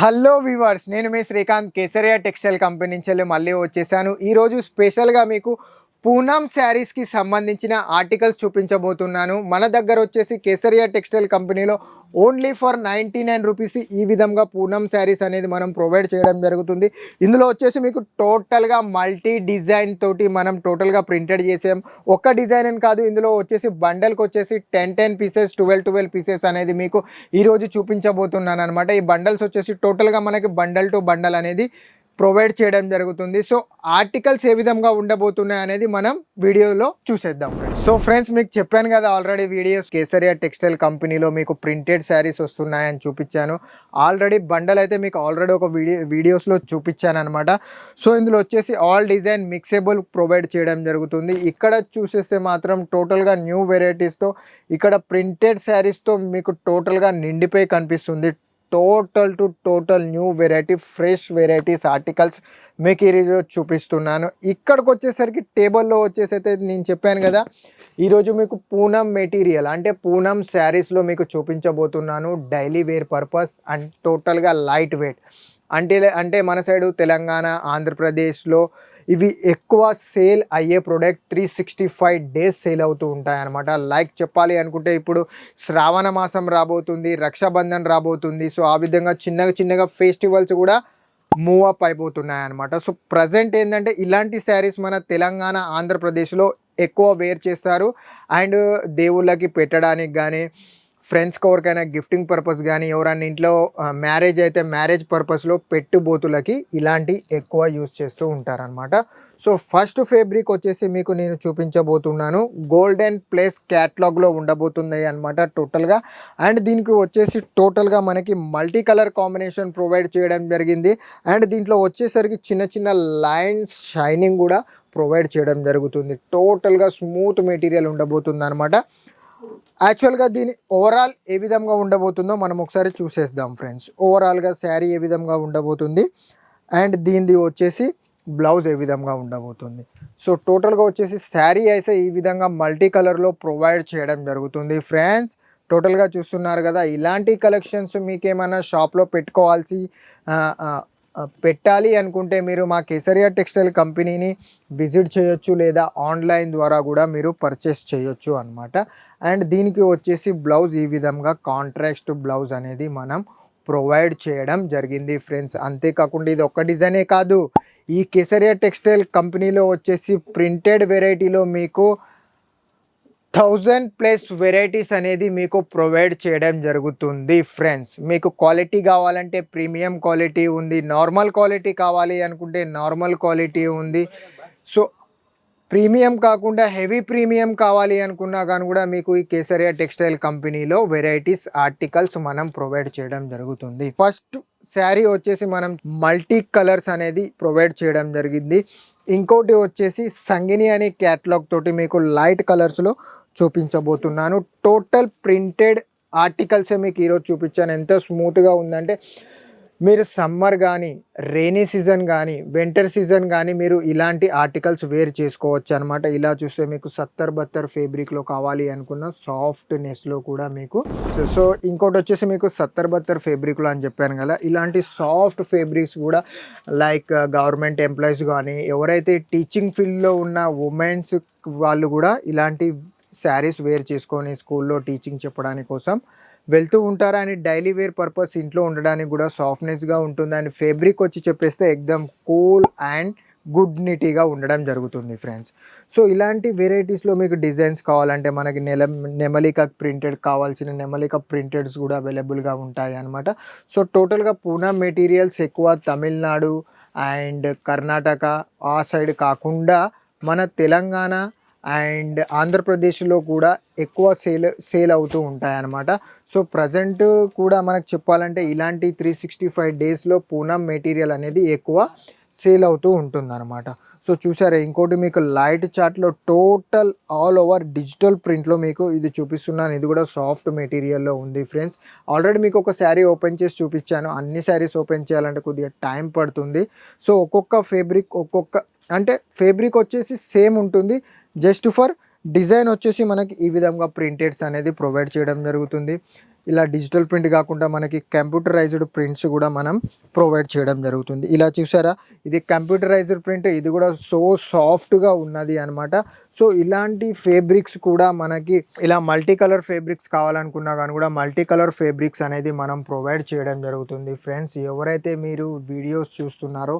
Hello viewers నేను మీ Srikanth Kesariya textile company నుంచి మళ్ళీ వచ్చేసాను. ఈరోజు స్పెషల్గా మీకు పూనం శారీస్కి సంబంధించిన ఆర్టికల్స్ చూపించబోతున్నాను. మన దగ్గర వచ్చేసి కేసరియా టెక్స్టైల్ కంపెనీలో only for ninety nine rupees ఈ విధంగా పూనం శారీస్ అనేది మనం ప్రొవైడ్ చేయడం జరుగుతుంది. ఇందులో వచ్చేసి మీకు టోటల్గా మల్టీ డిజైన్ తోటి మనం టోటల్గా ప్రింటెడ్ చేసాం. ఒక్క డిజైన్ అని కాదు ఇందులో వచ్చేసి బండల్కి వచ్చేసి ten ten pieces twelve twelve pieces అనేది మీకు ఈరోజు చూపించబోతున్నాను అనమాట ఈ బండల్స్ వచ్చేసి టోటల్గా మనకి బండల్ టు బండల్ అనేది ప్రొవైడ్ చేయడం జరుగుతుంది. సో ఆర్టికల్స్ ఏ విధంగా ఉండబోతున్నాయి అనేది మనం వీడియోలో చూసేద్దాం సో ఫ్రెండ్స్ మీకు చెప్పాను కదా ఆల్రెడీ వీడియోస్ కేసరియా టెక్స్టైల్ కంపెనీలో మీకు ప్రింటెడ్ శారీస్ వస్తున్నాయని చూపించాను. ఆల్రెడీ బండల్ అయితే మీకు ఆల్రెడీ ఒక వీడియో వీడియోస్లో చూపించాను అనమాట సో ఇందులో వచ్చేసి ఆల్ డిజైన్ మిక్సేబుల్ ప్రొవైడ్ చేయడం జరుగుతుంది. ఇక్కడ చూసేస్తే మాత్రం టోటల్గా న్యూ వెరైటీస్తో ఇక్కడ ప్రింటెడ్ శారీస్తో మీకు టోటల్గా నిండిపోయి కనిపిస్తుంది. Total to total new variety fresh varieties articles మీకు ఈరోజు చూపిస్తున్నాను. ఇక్కడికి వచ్చేసరికి టేబుల్లో వచ్చేసైతే నేను చెప్పాను కదా ఈరోజు మీకు పూనం మెటీరియల్ అంటే పూనం శారీస్లో మీకు చూపించబోతున్నాను. డైలీ వేర్ పర్పస్ అండ్ టోటల్గా లైట్ వెయిట్ అంటే అంటే మన సైడు తెలంగాణ ఆంధ్రప్రదేశ్లో ఇవి ఎక్కువ సేల్ అయ్యే product three sixty five days sale అవుతూ ఉంటాయి అనమాట లైక్ చెప్పాలి అనుకుంటే ఇప్పుడు శ్రావణ మాసం రాబోతుంది రక్షాబంధన్ రాబోతుంది. సో ఆ విధంగా చిన్నగా చిన్నగా ఫెస్టివల్స్ కూడా మూవ్ అప్ అయిపోతున్నాయి అనమాట సో ప్రజెంట్ ఏంటంటే ఇలాంటి శారీస్ మన తెలంగాణ ఆంధ్రప్రదేశ్లో ఎక్కువ వేర్ చేస్తారు. అండ్ దేవుళ్ళకి పెట్టడానికి కానీ ఫ్రెండ్స్కి ఎవరికైనా గిఫ్టింగ్ పర్పస్ కానీ ఎవరైనా ఇంట్లో మ్యారేజ్ అయితే మ్యారేజ్ పర్పస్లో పెట్టుబోతులకి ఇలాంటి ఎక్కువ యూస్ చేస్తూ ఉంటారనమాట సో ఫస్ట్ ఫేబ్రిక్ వచ్చేసి మీకు నేను చూపించబోతున్నాను. గోల్డెన్ ప్లేస్ క్యాట్లాగ్లో ఉండబోతుంది అనమాట టోటల్గా. అండ్ దీనికి వచ్చేసి టోటల్గా మనకి మల్టీ కలర్ కాంబినేషన్ ప్రొవైడ్ చేయడం జరిగింది. అండ్ దీంట్లో వచ్చేసరికి చిన్న చిన్న లైన్స్ షైనింగ్ కూడా ప్రొవైడ్ చేయడం జరుగుతుంది. టోటల్గా స్మూత్ మెటీరియల్ ఉండబోతుంది అనమాట యాక్చువల్గా దీని ఓవరాల్ ఏ విధంగా ఉండబోతుందో మనం ఒకసారి చూసేద్దాం ఫ్రెండ్స్ ఓవరాల్గా శారీ ఏ విధంగా ఉండబోతుంది? అండ్ దీనిది వచ్చేసి బ్లౌజ్ ఏ విధంగా ఉండబోతుంది? సో టోటల్గా వచ్చేసి శారీ అయితే ఈ విధంగా మల్టీ కలర్లో ప్రొవైడ్ చేయడం జరుగుతుంది ఫ్రెండ్స్ టోటల్గా చూస్తున్నారు కదా ఇలాంటి కలెక్షన్స్ మీకేమైనా షాప్లో పెట్టుకోవాల్సి పెట్టాలి అనుకుంటే మీరు మా కేసరియా టెక్స్టైల్ కంపెనీని విజిట్ చేయొచ్చు లేదా ఆన్లైన్ ద్వారా కూడా మీరు పర్చేస్ చేయొచ్చు అనమాట అండ్ దీనికి వచ్చేసి బ్లౌజ్ ఈ విధంగా కాంట్రాక్ట్ బ్లౌజ్ అనేది మనం ప్రొవైడ్ చేయడం జరిగింది ఫ్రెండ్స్. అంతేకాకుండా ఇది ఒక్క డిజైనే కాదు. ఈ కేసరియా టెక్స్టైల్ కంపెనీలో వచ్చేసి ప్రింటెడ్ వెరైటీలో మీకు థౌజండ్ ప్లస్ వెరైటీస్ అనేది మీకు ప్రొవైడ్ చేయడం జరుగుతుంది ఫ్రెండ్స్. మీకు క్వాలిటీ కావాలంటే ప్రీమియం క్వాలిటీ ఉంది నార్మల్ క్వాలిటీ కావాలి అనుకుంటే నార్మల్ క్వాలిటీ ఉంది. సో ప్రీమియం కాకుండా హెవీ ప్రీమియం కావాలి అనుకున్నా కానీ కూడా మీకు ఈ కేసరియా టెక్స్టైల్ కంపెనీలో వెరైటీస్ ఆర్టికల్స్ మనం ప్రొవైడ్ చేయడం జరుగుతుంది. ఫస్ట్ శారీ వచ్చేసి మనం మల్టీ కలర్స్ అనేది ప్రొవైడ్ చేయడం జరిగింది. ఇంకోటి వచ్చేసి సంగిని అనే క్యాట్లాగ్ తోటి మీకు లైట్ కలర్స్లో చూపించబోతున్నాను. టోటల్ ప్రింటెడ్ ఆర్టికల్సే మీకు ఈరోజు చూపించాను. ఎంత స్మూత్గా ఉందంటే మీరు సమ్మర్ కానీ రెయినీ సీజన్ కానీ వింటర్ సీజన్ కానీ మీరు ఇలాంటి ఆర్టికల్స్ వేర్ చేసుకోవచ్చు అనమాట ఇలా చూస్తే మీకు సత్తర్ బత్తర్ ఫేబ్రిక్లో కావాలి అనుకున్న సాఫ్ట్నెస్లో కూడా మీకు సో- సో ఇంకోటి వచ్చేసి మీకు సత్తర్ బత్తర్ ఫేబ్రిక్లో అని చెప్పాను కదా ఇలాంటి సాఫ్ట్ ఫేబ్రిక్స్ కూడా లైక్ గవర్నమెంట్ ఎంప్లాయీస్ కానీ ఎవరైతే టీచింగ్ ఫీల్డ్లో ఉన్న ఉమెన్స్ వాళ్ళు కూడా ఇలాంటి శారీస్ వేర్ చేసుకొని స్కూల్లో టీచింగ్ చెప్పడానికి కోసం వెళ్తూ ఉంటారు. అండ్ డైలీ వేర్ పర్పస్ ఇంట్లో ఉండడానికి కూడా సాఫ్ట్నెస్గా ఉంటుంది. అండ్ ఫేబ్రిక్ వచ్చి చెప్పేస్తే ఎక్దమ్ కూల్ అండ్ గుడ్ నిటీగా ఉండడం జరుగుతుంది ఫ్రెండ్స్. సో ఇలాంటి వెరైటీస్లో మీకు డిజైన్స్ కావాలంటే మనకి నెల నెమలిక ప్రింటెడ్ కావాల్సిన నెమలిక ప్రింటెడ్స్ కూడా అవైలబుల్గా ఉంటాయి అనమాట సో టోటల్గా పూనా మెటీరియల్స్ ఎక్కువ తమిళనాడు అండ్ కర్ణాటక ఆ సైడ్ కాకుండా మన తెలంగాణ అండ్ ఆంధ్రప్రదేశ్లో కూడా ఎక్కువ సేల్ సేల్ అవుతూ ఉంటాయి అన్నమాట సో ప్రజెంట్ కూడా మనకు చెప్పాలంటే ఇలాంటి త్రీ సిక్స్టీ ఫైవ్ డేస్లో పూనం మెటీరియల్ అనేది ఎక్కువ సేల్ అవుతూ ఉంటుందన్నమాట. సో చూసారా ఇంకోటి మీకు లైట్ చార్ట్లో టోటల్ ఆల్ ఓవర్ డిజిటల్ ప్రింట్లో మీకు ఇది చూపిస్తున్నాను. ఇది కూడా సాఫ్ట్ మెటీరియల్లో ఉంది ఫ్రెండ్స్. ఆల్రెడీ మీకు ఒక శారీ ఓపెన్ చేసి చూపించాను. అన్ని శారీస్ ఓపెన్ చేయాలంటే కొద్దిగా టైం పడుతుంది. సో ఒక్కొక్క ఫేబ్రిక్ ఒక్కొక్క అంటే ఫేబ్రిక్ వచ్చేసి సేమ్ ఉంటుంది. జస్ట్ ఫర్ డిజైన్ వచ్చేసి మనకి ఈ విధంగా ప్రింటెడ్స్ అనేది ప్రొవైడ్ చేయడం జరుగుతుంది. ఇలా డిజిటల్ ప్రింట్ కాకుండా మనకి కంప్యూటరైజ్డ్ ప్రింట్స్ కూడా మనం ప్రొవైడ్ చేయడం జరుగుతుంది. ఇలా చూసారా? ఇది కంప్యూటరైజ్డ్ ప్రింట్ ఇది కూడా సో సాఫ్ట్గా ఉన్నది అనమాట సో ఇలాంటి ఫేబ్రిక్స్ కూడా మనకి ఇలా మల్టీ కలర్ ఫేబ్రిక్స్ కావాలనుకున్నా కానీ కూడా మల్టీ కలర్ ఫేబ్రిక్స్ అనేది మనం ప్రొవైడ్ చేయడం జరుగుతుంది. ఫ్రెండ్స్ ఎవరైతే మీరు వీడియోస్ చూస్తున్నారో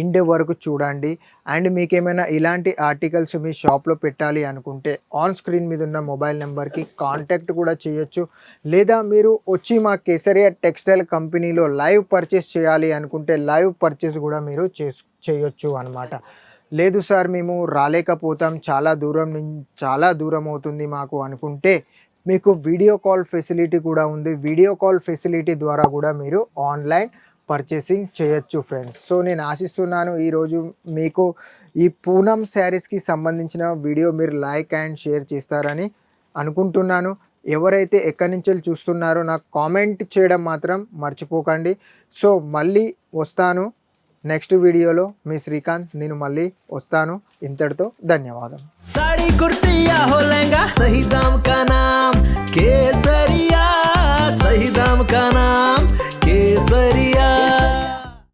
ఇండ్ వరకు చూడండి. అండ్ మీకు ఏమైనా ఇలాంటి ఆర్టికల్స్ మీ షాప్లో పెట్టాలి అనుకుంటే ఆన్ స్క్రీన్ మీద ఉన్న మొబైల్ నెంబర్కి కాంటాక్ట్ కూడా చేయొచ్చు. లేదా మీరు వచ్చి మా కేసరియా టెక్స్టైల్ కంపెనీలో లైవ్ పర్చేస్ చేయాలి అనుకుంటే లైవ్ పర్చేస్ కూడా మీరు చేయొచ్చు అనమాట లేదు సార్ మేము రాలేకపోతాం. చాలా దూరం నుంచి చాలా దూరం అవుతుంది మాకు అనుకుంటే మీకు వీడియో కాల్ ఫెసిలిటీ కూడా ఉంది. వీడియో కాల్ ఫెసిలిటీ ద్వారా కూడా మీరు ఆన్లైన్ పర్చేసింగ్ చేయొచ్చు ఫ్రెండ్స్. సో నేను ఆశిస్తున్నాను ఈరోజు మీకు ఈ పూనం శారీస్కి సంబంధించిన వీడియో మీరు లైక్ అండ్ షేర్ చేస్తారని అనుకుంటున్నాను. ఎవరైతే ఎక్కడి నుంచి చూస్తున్నారో నాకు కామెంట్ చేయడం మాత్రం మర్చిపోకండి. సో మళ్ళీ వస్తాను నెక్స్ట్ వీడియోలో. మీ శ్రీకాంత్ నేను మళ్ళీ వస్తాను. ఇంతటితో ధన్యవాదం. కేసరియా సహీ దామ్ కేసరియా